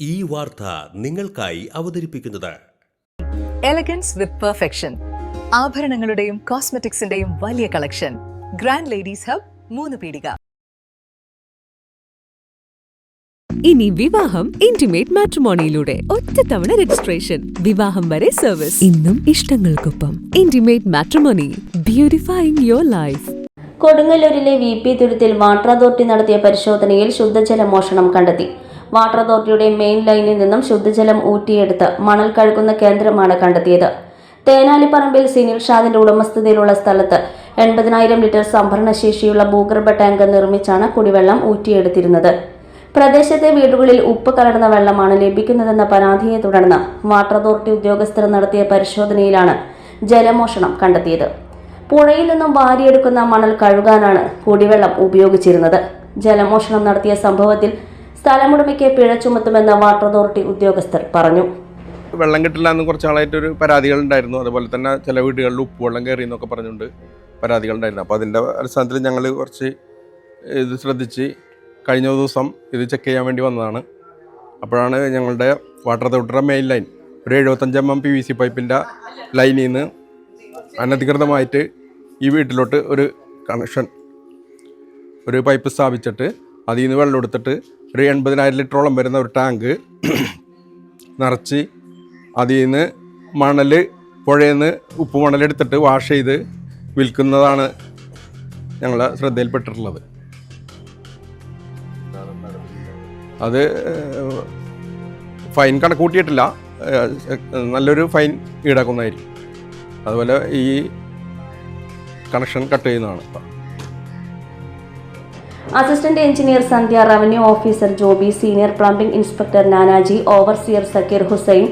ഈ വാർത്ത നിങ്ങൾക്കായി അവതരിപ്പിക്കുന്നത്. എലഗൻസ് വിത്ത് പെർഫെക്ഷൻ ആഭരണങ്ങളുടെയും കോസ്മെറ്റിക്സിന്റെയും വലിയ കളക്ഷൻ. ഗ്രാൻഡ് ലേഡീസ് ഹബ് മൂന്ന് പീടിക. ഇനി വിവാഹം ഇന്റിമേറ്റ് മാട്രിമോണിയിലൂടെ ഒറ്റത്തവണ രജിസ്ട്രേഷൻ വിവാഹം വരെ സർവീസ് ഇന്നും ഇഷ്ടങ്ങൾക്കൊപ്പം. Intimate matrimony beautifying your life കൊടുങ്ങല്ലൂരിലെ V P തുരുത്തിൽ വാട്ടർ അതോറിറ്റി നടത്തിയ പരിശോധനയിൽ ശുദ്ധജല മോഷണം കണ്ടെത്തി. വാട്ടർ അതോറിറ്റിയുടെ മെയിൻ ലൈനിൽ നിന്നും ശുദ്ധജലം ഊറ്റിയെടുത്ത് മണൽ കഴുകുന്ന കേന്ദ്രമാണ് കണ്ടെത്തിയത്. തേനാലിപ്പറമ്പിൽ സിനിൽ ഷാദിന്റെ ഉടമസ്ഥതയിലുള്ള സ്ഥലത്ത് എൺപതിനായിരം ലിറ്റർ സംഭരണശേഷിയുള്ള ഭൂഗർഭ ടാങ്ക് നിർമ്മിച്ചാണ് കുടിവെള്ളം ഊറ്റിയെടുത്തിരുന്നത്. പ്രദേശത്തെ വീടുകളിൽ ഉപ്പ് കലർന്ന വെള്ളമാണ് ലഭിക്കുന്നതെന്ന പരാതിയെ തുടർന്ന് വാട്ടർ അതോറിറ്റി ഉദ്യോഗസ്ഥർ നടത്തിയ പരിശോധനയിലാണ് ജലമോഷണം കണ്ടെത്തിയത്. പുഴയിൽ നിന്നും വാരിയെടുക്കുന്ന മണൽ കഴുകാനാണ് കുടിവെള്ളം ഉപയോഗിച്ചിരുന്നത്. ജലമോഷണം നടത്തിയ സംഭവത്തിൽ സ്ഥലമുടമയ്ക്ക് പിഴ ചുമത്തുമെന്ന് വാട്ടർ അതോറിറ്റി ഉദ്യോഗസ്ഥർ പറഞ്ഞു. വെള്ളം കിട്ടില്ല എന്ന് കുറച്ച് നാളായിട്ട് ഒരു പരാതികൾ ഉണ്ടായിരുന്നു. അതുപോലെ തന്നെ ചില വീടുകളിൽ ഉപ്പ് വെള്ളം കയറി എന്നൊക്കെ പറഞ്ഞുകൊണ്ട് പരാതികൾ ഉണ്ടായിരുന്നു. അപ്പോൾ അതിന്റെ അടിസ്ഥാനത്തിൽ ഞങ്ങൾ കുറച്ച് ഇത് ശ്രദ്ധിച്ച് കഴിഞ്ഞ ദിവസം ഇത് ചെക്ക് ചെയ്യാൻ വേണ്ടി വന്നതാണ്. അപ്പോഴാണ് ഞങ്ങളുടെ വാട്ടർ അതോറിറ്റിയുടെ മെയിൻ ലൈൻ ഒരു എഴുപത്തഞ്ച് M M P V C പൈപ്പിന്റെ ലൈനിൽ നിന്ന് അനധികൃതമായിട്ട് ഈ വീട്ടിലോട്ട് ഒരു കണക്ഷൻ ഒരു പൈപ്പ് സ്ഥാപിച്ചിട്ട് അതിൽ നിന്ന് വെള്ളം എടുത്തിട്ട് ഒരു എൺപതിനായിരം ലിറ്ററോളം വരുന്ന ഒരു ടാങ്ക് നിറച്ച് അതിൽ നിന്ന് മണൽ പുഴയിൽ നിന്ന് ഉപ്പ് മണലെടുത്തിട്ട് വാഷ് ചെയ്ത് വിൽക്കുന്നതാണ് ഞങ്ങളെ ശ്രദ്ധയിൽപ്പെട്ടിട്ടുള്ളത്. അത് ഫൈൻ കണക്ക് കൂട്ടിയിട്ടില്ല. നല്ലൊരു ഫൈൻ ഈടാക്കുന്നതായിരിക്കും. അതുപോലെ ഈ കണക്ഷൻ കട്ട് ചെയ്യുന്നതാണ്. Assistant engineer Sandhya revenue officer Joby senior plumbing inspector Nanaji overseer Sakeer Hussain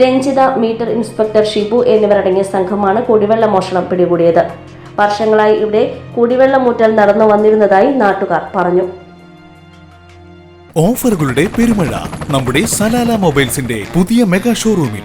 Ranjitha meter inspector Shibu എന്നിവരടങ്ങിയ സംഘമാണ് കുടിവെള്ള മോഷണം പിടികൂടിയത്. വർഷങ്ങളായി ഇവിടെ കുടിവെള്ള മൂറ്റൽ നടന്നു വന്നിരുന്നതായി നാട്ടുകാർ പറഞ്ഞു. ഓഫറുകളുടെ പെരുമഴ നമ്മുടെ സലാല മൊബൈൽസിന്റെ പുതിയ മെഗാ ഷോറൂമിൽ.